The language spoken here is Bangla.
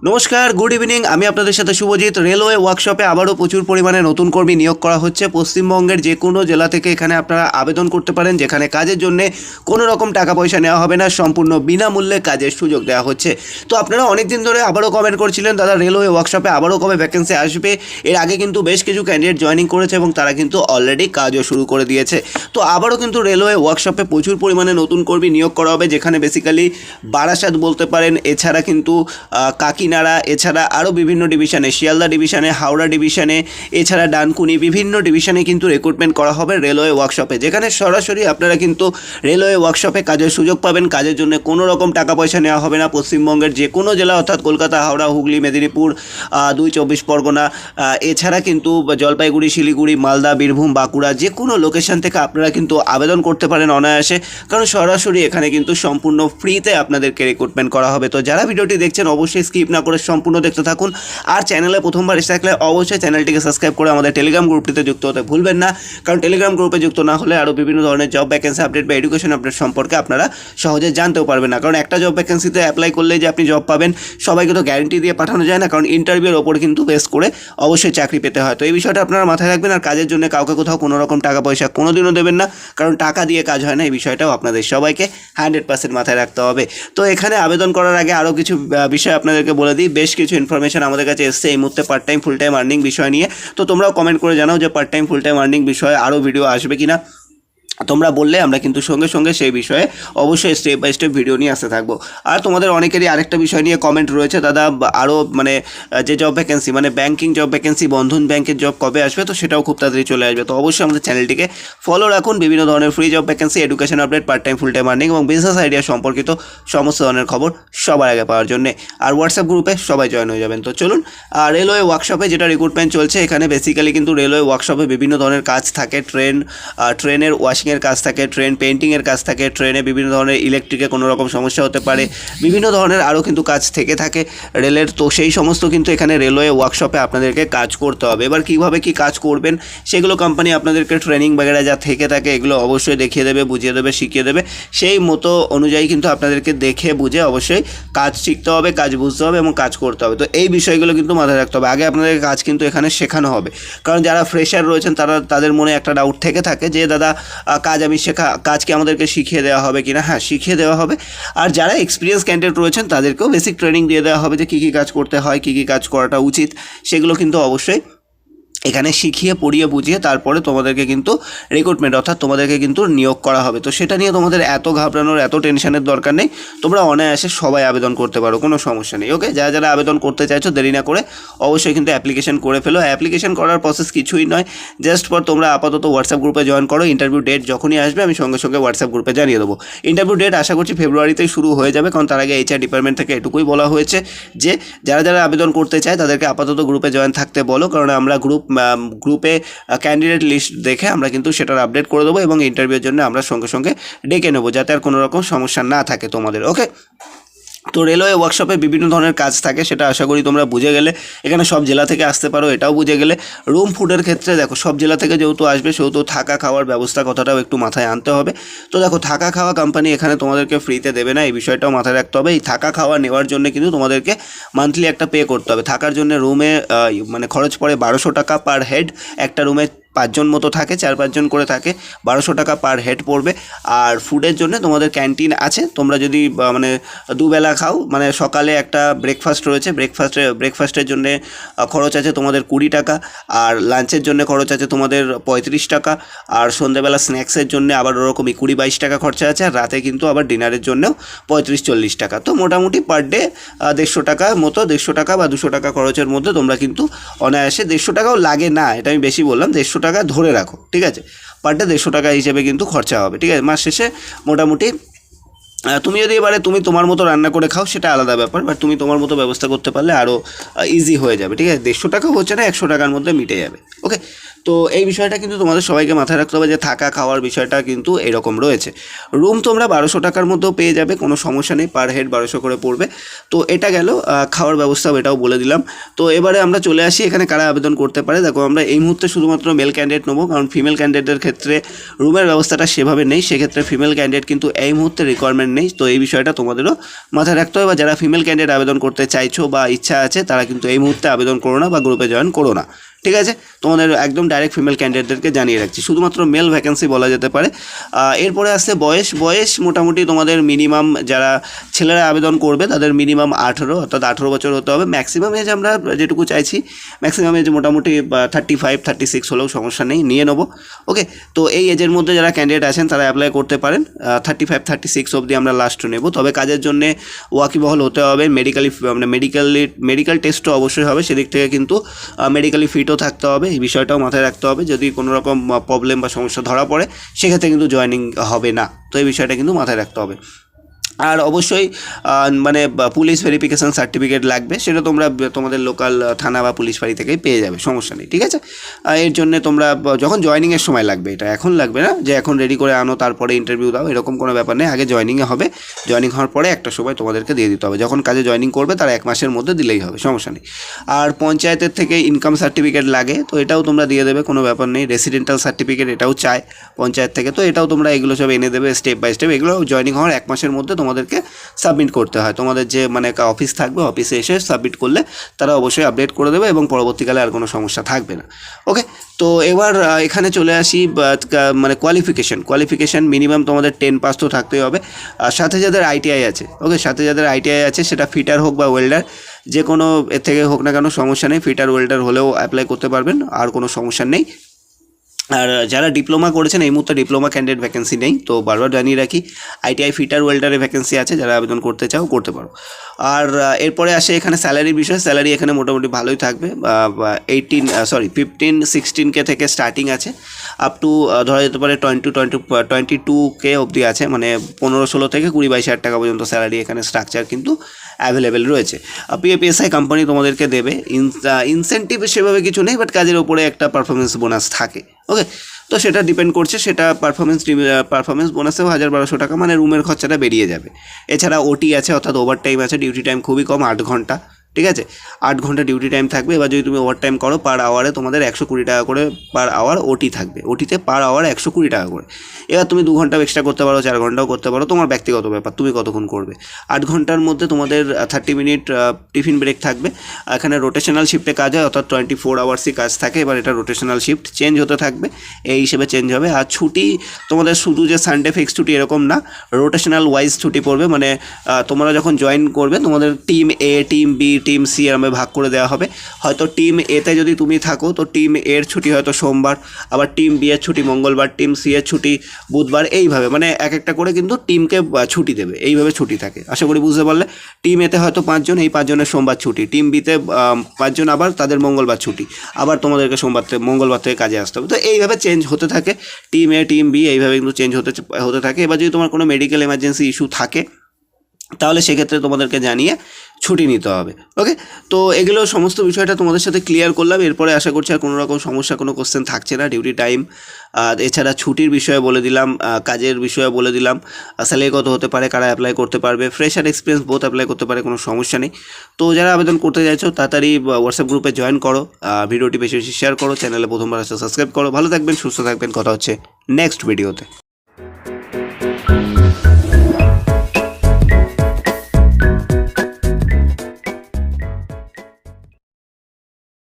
নমস্কার গুড ইভিনিং। আমি আপনাদের সাথে শুভজিৎ। রেলওয়ে ওয়ার্কশপে আবারও প্রচুর পরিমাণে নতুন কর্মী নিয়োগ করা হচ্ছে। পশ্চিমবঙ্গের যে কোনো জেলা থেকে এখানে আপনারা আবেদন করতে পারেন যেখানে কাজের জন্য কোনো রকম টাকা পয়সা নেওয়া হবে না। সম্পূর্ণ বিনামূল্যে কাজের সুযোগ দেওয়া হচ্ছে। তো আপনারা অনেক দিন ধরে আবারও কমেন্ট করছিলেন দাদা রেলওয়ে ওয়ার্কশপে আবারও কবে ভ্যাকেন্সি আসবে? এর আগে কিন্তু বেশ কিছু ক্যান্ডিডেট জয়েনিং করেছে এবং তারা কিন্তু অলরেডি কাজও শুরু করে দিয়েছে। তো আবারও কিন্তু রেলওয়ে ওয়ার্কশপে প্রচুর পরিমাণে নতুন কর্মী নিয়োগ করা হবে যেখানে বেসিক্যালি বারাসাত বলতে পারেন এছাড়া কিন্তু আহ, কাকিনাড়া এছাড়া আরও বিভিন্ন ডিভিশনে শিয়ালদা ডিভিশনে হাওড়া ডিভিশনে এছাড়া ডানকুনি, বিভিন্ন ডিভিশনে কিন্তু রিক্রুটমেন্ট করা হবে রেলওয়ে ওয়ার্কশপে যেখানে সরাসরি আপনারা কিন্তু রেলওয়ে ওয়ার্কশপে কাজের সুযোগ পাবেন। কাজের জন্য কোনো রকম টাকা পয়সা নেওয়া হবে না। পশ্চিমবঙ্গের যে কোনো জেলা, অর্থাৎ কলকাতা, হাওড়া, হুগলি, মেদিনীপুর দুই চব্বিশ পরগনা এছাড়া কিন্তু জলপাইগুড়ি, শিলিগুড়ি, মালদা, বীরভূম, বাঁকুড়া, যে কোনো লোকেশন থেকে আপনারা কিন্তু আবেদন করতে পারেন অনায়াসে। কারণ সরাসরি এখানে কিন্তু সম্পূর্ণ ফ্রিতে আপনাদেরকে রিক্রুটমেন্ট করা হবে। তো যারা ভিডিওটি দেখছেন, অবশ্যই স্কিপ না করে সম্পূর্ণ দেখতে থাকুন। আর চ্যানেলে প্রথমবার এসে থাকলে অবশ্যই চ্যানেলটিকে সাবস্ক্রাইব করে আমাদের টেলিগ্রাম গ্রুপটিতে যুক্ত হতে ভুলবেন না। কারণ টেলিগ্রাম গ্রুপে যুক্ত না হলে আরও বিভিন্ন ধরনের জব ভ্যাকেন্সি আপডেট বা এডুকেশন আপডেট সম্পর্কে আপনারা সহজে জানতেও পারবেন না। কারণ একটা জব ভ্যাকেন্সিতে অ্যাপ্লাই করলেই যে আপনি জব পাবেন, সবাইকে তো গ্যারেন্টি দিয়ে পাঠানো যায় না। কারণ ইন্টারভিউর ওপর কিন্তু বেস করে অবশ্যই চাকরি পেতে হয়। তো এই বিষয়টা আপনারা মাথায় রাখবেন। আর কাজের জন্য কাউকে কোথাও কোনো রকম টাকা পয়সা কোনোদিনও দেবেন না। কারণ টাকা দিয়ে কাজ হয় না। এই বিষয়টাও আপনাদের সবাইকে হান্ড্রেড পার্সেন্ট মাথায় রাখতে হবে। তো এখানে আবেদন করার আগে আরও কিছু বিষয় আপনাদেরকে বলে দিই, বেশ কিছু ইনফরমেশন আমাদের কাছে এসছে। এই মুহূর্তে part time full time earning বিষয় নিয়ে। তো তোমরাও কমেন্ট করে জানাও যে part time full time earning বিষয়ে আরও ভিডিও আসবে কিনা। তোমরা বললে আমরা কিন্তু সঙ্গে সঙ্গে সেই বিষয়ে অবশ্যই স্টেপ বাই স্টেপ ভিডিও নিয়ে আসতে থাকব। আর তোমাদের অনেকেরই আরেকটা বিষয় নিয়ে কমেন্ট রয়েছে, দাদা আরও মানে যে জব ভ্যাকেন্সি মানে ব্যাঙ্কিং জব ভ্যাকেন্সি বন্ধন ব্যাংকের জব কবে আসবে? তো সেটাও খুব তাড়াতাড়ি চলে আসবে। তো অবশ্যই আমাদের চ্যানেলটিকে ফলো রাখুন। বিভিন্ন ধরনের free job vacancy education update part time full time earning এবং বিজনেস আইডিয়া সম্পর্কিত সমস্ত ধরনের খবর সবার আগে পাওয়ার জন্য। আর হোয়াটসঅ্যাপ গ্রুপে সবাই জয়েন হয়ে যাবেন। তো চলুন আর রেলওয়ে ওয়ার্কশপে যেটা রিক্রুটমেন্ট চলছে, এখানে বেসিক্যালি কিন্তু রেলওয়ে ওয়ার্কশপে বিভিন্ন ধরনের কাজ থাকে। ট্রেন ট্রেনের ওয়াশিংয়ের কাজ থাকে ট্রেন পেন্টিংয়ের কাজ থাকে ট্রেনে বিভিন্ন ধরনের ইলেকট্রিকে কোনো রকম সমস্যা হতে পারে, বিভিন্ন ধরনের আরও কিন্তু কাজ থেকে থাকে রেলের তো সেই সমস্ত কিন্তু এখানে রেলওয়ে ওয়ার্কশপে আপনাদেরকে কাজ করতে হবে। এবার কীভাবে কি কাজ করবেন, সেগুলো কোম্পানি আপনাদেরকে ট্রেনিং বাগেরা যা থেকে থাকে, এগুলো অবশ্যই দেখিয়ে দেবে, বুঝিয়ে দেবে, শিখিয়ে দেবে। সেই মতো অনুযায়ী কিন্তু আপনাদেরকে দেখে বুঝে অবশ্যই কাজ শিখতে হবে, কাজ বুঝতে হবে এবং কাজ করতে হবে। তো এই বিষয়গুলো কিন্তু মাথায় রাখতে হবে। আগে আপনাদেরকে কাজ কিন্তু এখানে শেখানো হবে। কারণ যারা ফ্রেশার রয়েছেন, তারা তাদের মনে একটা ডাউট থেকে থাকে যে, দাদা কাজ আমি শেখা, কাজকে আমাদেরকে শিখিয়ে দেওয়া হবে কি না হ্যাঁ শিখিয়ে দেওয়া হবে। আর যারা এক্সপিরিয়েন্স ক্যান্ডিডেট রয়েছেন, তাদেরকেও বেসিক ট্রেনিং দিয়ে দেওয়া হবে যে কী কী কাজ করতে হয়, কী কী কাজ করাটা উচিত। সেগুলো কিন্তু অবশ্যই এখানে শিখিয়ে, পড়িয়ে, বুঝিয়ে তারপরে তোমাদেরকে কিন্তু রিক্রুটমেন্ট অর্থাৎ তোমাদেরকে কিন্তু নিয়োগ করা হবে। তো সেটা নিয়ে তোমাদের এত ঘাবড়ানোর, এত টেনশনের দরকার নেই। তোমরা অনায়াসে সবাই আবেদন করতে পারো, কোনো সমস্যা নেই ওকে যারা যারা আবেদন করতে চাইছো, দেরি না করে অবশ্যই কিন্তু অ্যাপ্লিকেশন করে ফেলো। অ্যাপ্লিকেশন করার প্রসেস কিছুই নয়। জাস্ট পর তোমরা আপাতত হোয়াটসঅ্যাপ গ্রুপে জয়েন করো। ইন্টারভিউ ডেট যখনই আসবে, আমি সঙ্গে সঙ্গে হোয়াটসঅ্যাপ গ্রুপে জানিয়ে দেবো। ইন্টারভিউ ডেট আশা করছি ফেব্রুয়ারিতেই শুরু হয়ে যাবে, কারণ তার আগে এইচআর ডিপার্টমেন্ট থেকে এটুকুই বলা হয়েছে যে, যারা যারা আবেদন করতে চায়, তাদেরকে আপাতত গ্রুপে জয়েন থাকতে বলো, কারণ আমরা গ্রুপ গ্রুপে ক্যান্ডিডেট লিস্ট দেখে আমরা কিন্তু সেটার আপডেট করে দেবো এবং ইন্টারভিউর জন্য আমরা সঙ্গে সঙ্গে ডেকে নেব যাতে আর কোনো রকম সমস্যা না থাকে তোমাদের ওকে তো রেলওয়ে ওয়ার্কশপে বিভিন্ন ধরনের কাজ থাকে, সেটা আশা করি তোমরা বুঝে গেলে। এখানে সব জেলা থেকে আসতে পারো, এটাও বুঝে গেলে। রুম ফুডের ক্ষেত্রে দেখো, সব জেলা থেকে যেহেতু আসবে, সেহেতু থাকা খাওয়ার ব্যবস্থা কথাটাও একটু মাথায় আনতে হবে। তো দেখো, থাকা খাওয়া কোম্পানি এখানে তোমাদেরকে ফ্রিতে দেবে না, এই বিষয়টাও মাথায় রাখতে হবে। এই থাকা খাওয়া নেওয়ার জন্য কিন্তু তোমাদেরকে মান্থলি একটা পে করতে হবে। থাকার জন্য রুমে মানে খরচ পড়ে বারোশো টাকা পার হেড একটা রুমে পাঁচজন মতো থাকে, চার পাঁচজন করে থাকে, বারোশো টাকা পার হেড পড়বে। আর ফুডের জন্য তোমাদের ক্যান্টিন আছে, তোমরা যদি মানে দুবেলা খাও মানে সকালে একটা ব্রেকফাস্ট রয়েছে ব্রেকফাস্টে ব্রেকফাস্টের জন্য খরচ আছে তোমাদের কুড়ি টাকা, আর লাঞ্চের জন্য খরচ আছে তোমাদের পঁয়ত্রিশ টাকা, আর সন্ধ্যেবেলা স্ন্যাক্সের জন্য আবার ওরকমই কুড়ি বাইশ টাকা খরচা আছে, আর রাতে কিন্তু আবার ডিনারের জন্যও পঁয়ত্রিশ চল্লিশ টাকা। তো মোটামুটি পার ডে দেড়শো টাকা মতো, দেড়শো টাকা বা দুশো টাকা খরচের মধ্যে তোমরা কিন্তু অনায়াসে দেড়শো টাকাও লাগে না, এটা আমি বেশি বললাম, দেড়শো টাকা ধরে রাখো, ঠিক আছে? পার ডে দেড়শো টাকা হিসেবে কিন্তু খরচা হবে, ঠিক আছে? মাস শেষে মোটামুটি তুমি যদি এবারে তুমি তোমার মতো রান্না করে খাও, সেটা আলাদা ব্যাপার বাট তুমি তোমার মতো ব্যবস্থা করতে পারলে আরও ইজি হয়ে যাবে, ঠিক আছে? দেড়শো টাকা হচ্ছে না, একশো টাকার মধ্যে মিটে যাবে ওকে তো এই বিষয়টা কিন্তু তোমাদের সবাইকে মাথায় রাখতে হবে যে থাকা, খাওয়ার বিষয়টা কিন্তু এরকম রয়েছে। রুম তোমরা বারোশো টাকার মধ্যেও পেয়ে যাবে, কোনো সমস্যা নেই পার হেড বারোশো করে পড়বে। তো এটা গেল খাওয়ার ব্যবস্থাও এটাও বলে দিলাম। তো এবারে আমরা চলে আসি, এখানে কারা আবেদন করতে পারে? দেখো, আমরা এই মুহূর্তে শুধুমাত্র মেল ক্যান্ডিডেট নেব, কারণ ফিমেল ক্যান্ডিডেটের ক্ষেত্রে রুমের ব্যবস্থাটা সেভাবে নেই। সেক্ষেত্রে ফিমেল ক্যান্ডিডেট কিন্তু এই মুহূর্তে রিকোয়ারমেন্ট নেই। তো এই বিষয়টা তোমাদেরও মাথায় রাখতে হবে। বা যারা ফিমেল ক্যান্ডিডেট আবেদন করতে চাইছো বা ইচ্ছা আছে, তারা কিন্তু এই মুহূর্তে আবেদন করো না বা গ্রুপে জয়েন করো না। ঠিক আছে? তোমাদের একদম ডাইরেক্ট ফিমেল ক্যান্ডিডেটদেরকে জানিয়ে রাখছি। শুধুমাত্র মেল ভ্যাকেন্সি বলা যেতে পারে। এরপরে আসছে বয়স। বয়স মোটামুটি তোমাদের মিনিমাম যারা ছেলেরা আবেদন করবে, তাদের মিনিমাম আঠেরো, অর্থাৎ আঠেরো বছর হতে হবে। ম্যাক্সিমাম এজ আমরা যেটুকু চাইছি ম্যাক্সিমাম এজ মোটামুটি থার্টি ফাইভ থার্টি সিক্স হলেও সমস্যা নেই, নিয়ে নেব। ওকে তো এই এজের মধ্যে যারা ক্যান্ডিডেট আছেন, তারা অ্যাপ্লাই করতে পারেন। থার্টি ফাইভ থার্টি সিক্স অবধি আমরা লাস্ট নেব। তবে কাজের জন্য ওয়াকিবহল হতে হবে। মেডিকেলি মানে মেডিকেলি মেডিকেল টেস্টও অবশ্যই হবে। সেদিক থেকে কিন্তু মেডিকেলি ফিটও থাকতে হবে, এই বিষয়টাও মাথায় রাখতে হবে। যদি কোনো রকম প্রবলেম বা সমস্যা ধরা পড়ে, সেক্ষেত্রে কিন্তু জয়নিং হবে না। তো এই বিষয়টা কিন্তু মাথায় রাখতে হবে। আর অবশ্যই মানে পুলিশ ভেরিফিকেশান সার্টিফিকেট লাগবে, সেটা তোমরা তোমাদের লোকাল থানা বা পুলিশ বাড়ি থেকেই পেয়ে যাবে, সমস্যা নেই, ঠিক আছে? এর জন্য তোমরা যখন জয়নিংয়ের সময় লাগবে, এটা এখন লাগবে না, যে এখন রেডি করে আনো, তারপরে ইন্টারভিউ দাও, এরকম কোনো ব্যাপার নেই, আগে জয়নিংয়ে হবে জয়নিং হওয়ার পরে একটা সময় তোমাদেরকে দিয়ে দিতে হবে, যখন কাজে জয়নিং করবে, তার এক মাসের মধ্যে দিলেই হবে, সমস্যা নেই। আর পঞ্চায়েতের থেকে ইনকাম সার্টিফিকেট লাগে, তো এটাও তোমরা দিয়ে দেবে, কোনো ব্যাপার নেই রেসিডেন্টাল সার্টিফিকেট এটাও চায় পঞ্চায়েত থেকে, তো এটাও তোমরা এগুলো সব এনে দেবে স্টেপ বাই স্টেপ এগুলো জয়নিং হওয়ার এক মাসের মধ্যে তোমাদেরকে সাবমিট করতে হয়। তোমাদের যে মানে অফিস থাকবে অফিসে এসে সাবমিট করলে তারা অবশ্যই আপডেট করে দেবে এবং পরবর্তীকালে আর কোনো সমস্যা থাকবে না। ওকে তো এবার এখানে চলে আসি মানে কোয়ালিফিকেশন কোয়ালিফিকেশন মিনিমাম তোমাদের টেন পাস তো থাকতেই হবে। আর সাথে যাদের আইটিআই আছে ওকে সাথে যাদের আইটিআই আছে, সেটা ফিটার হোক বা ওয়েল্ডার যে কোনো এর থেকে হোক না কেন সমস্যা নেই। ফিটার ওয়েল্ডার হলেও অ্যাপ্লাই করতে পারবেন, আর কোনো সমস্যা নেই। আর যারা ডিপ্লোমা করেছেন, এই মুহূর্তে ডিপ্লোমা ক্যান্ডিডেট ভ্যাকেন্সি নেই। তো বারবার জানিয়ে রাখি আইটিআই ফিটার ওয়েল্ডারের ভ্যাকেন্সি আছে, যারা আবেদন করতে চাও, করতে পারো। আর এরপরে আসে এখানে স্যালারির বিষয়। স্যালারি এখানে মোটামুটি ভালোই থাকবে। Eighteen sorry fifteen sixteen K থেকে স্টার্টিং আছে। আপ টু ধরা যেতে পারে twenty twenty twenty two K অবধি আছে। মানে পনেরো, ষোলো থেকে কুড়ি, বাইশ হাজার টাকা পর্যন্ত স্যালারি এখানে স্ট্রাকচার কিন্তু অ্যাভেলেবেল রয়েছে। পিএপিএসআই কোম্পানি তোমাদেরকে দেবে। ইনসেন্টিভ সেভাবে কিছু নেই বাট কাজের ওপরে একটা পারফরমেন্স বোনাস থাকে। ওকে তো সেটা ডিপেন্ড করছে, সেটা পারফরমেন্স পারফরমেন্স বোনাসেও হাজার বারোশো টাকা মানে রুমের খরচাটা বেরিয়ে যাবে। এছাড়া ওটি আছে, অর্থাৎ ওভার টাইম আছে ডিউটি টাইম খুবই কম, আট ঘণ্টা। ঠিক আছে? আট ঘণ্টা ডিউটি টাইম থাকবে। এবার যদি তুমি ওভার টাইম করো পার আওয়ারে তোমাদের একশো কুড়ি টাকা করে পার আওয়ার ওটি থাকবে। ওটিতে পার আওয়ার একশো কুড়ি টাকা করে। এবার তুমি দু ঘণ্টা এক্সট্রা করতে পারো, চার ঘন্টাও করতে পারো। তোমার ব্যক্তিগত ব্যাপার, তুমি কতক্ষণ করবে? আট ঘণ্টার মধ্যে তোমাদের থার্টি মিনিট টিফিন ব্রেক থাকবে। এখানে রোটেশনাল শিফটে কাজ হয়, অর্থাৎ টোয়েন্টি ফোর আওয়ার্সই কাজ থাকে। এবার এটা রোটেশনাল শিফট চেঞ্জ হতে থাকবে। এই হিসেবে চেঞ্জ হবে। আর ছুটি, তোমাদের শুধু যে সানডে ফিক্স ছুটি এরকম না রোটেশনাল ওয়াইজ ছুটি পড়বে। মানে তোমরা যখন জয়েন করবে, তোমাদের team A team B team C এরমে ভাগ করে দেওয়া হবে। হয়তো টিম এতে যদি তুমি থাকো, তো টিম এর ছুটি হয়তো সোমবার, আবার টিম বি এর ছুটি মঙ্গলবার টিম সি এর ছুটি বুধবার, এইভাবে। মানে এক একটা করে কিন্তু টিমকে ছুটি দেবে। এইভাবে ছুটি থাকে। আশা করি বুঝতে পারলে টিম এতে হয়তো পাঁচজন, এই পাঁচজনের সোমবার ছুটি। টিম বিতে পাঁচজন আবার তাদের মঙ্গলবার ছুটি। আবার তোমাদেরকে সোমবার থেকে, মঙ্গলবার থেকে কাজে আসতে হবে। তো এইভাবে চেঞ্জ হতে থাকে। টিম এ টিম বি এইভাবে কিন্তু চেঞ্জ হতে হতে থাকে। এবার যদি তোমার কোনো মেডিকেল এমার্জেন্সি ইস্যু থাকে তাহলে সেক্ষেত্রে তোমাদেরকে জানিয়ে ছুটি নিতে হবে ওকে তো এগুলো সমস্ত বিষয়টা তোমাদের সাথে ক্লিয়ার করলাম। এরপরে আশা করছি আর কোনো রকম সমস্যা, কোনো কোশ্চেন থাকছে না। ডিউটি টাইম এছাড়া ছুটির বিষয়ে বলে দিলাম কাজের বিষয়ে বলে দিলাম স্যালারি কত হতে পারে, কারা অ্যাপ্লাই করতে পারবে ফ্রেশার এক্সপিরিয়েন্স বোথ অ্যাপ্লাই করতে পারে, কোনো সমস্যা নেই। তো যারা আবেদন করতে চাইছো, তাড়াতাড়ি হোয়াটসঅ্যাপ গ্রুপে জয়েন করো ভিডিওটি বেশি বেশি শেয়ার করো চ্যানেলে প্রথমবার আসলে সাবস্ক্রাইব করো। ভালো থাকবেন, সুস্থ থাকবেন। কথা হচ্ছে নেক্সট ভিডিওতে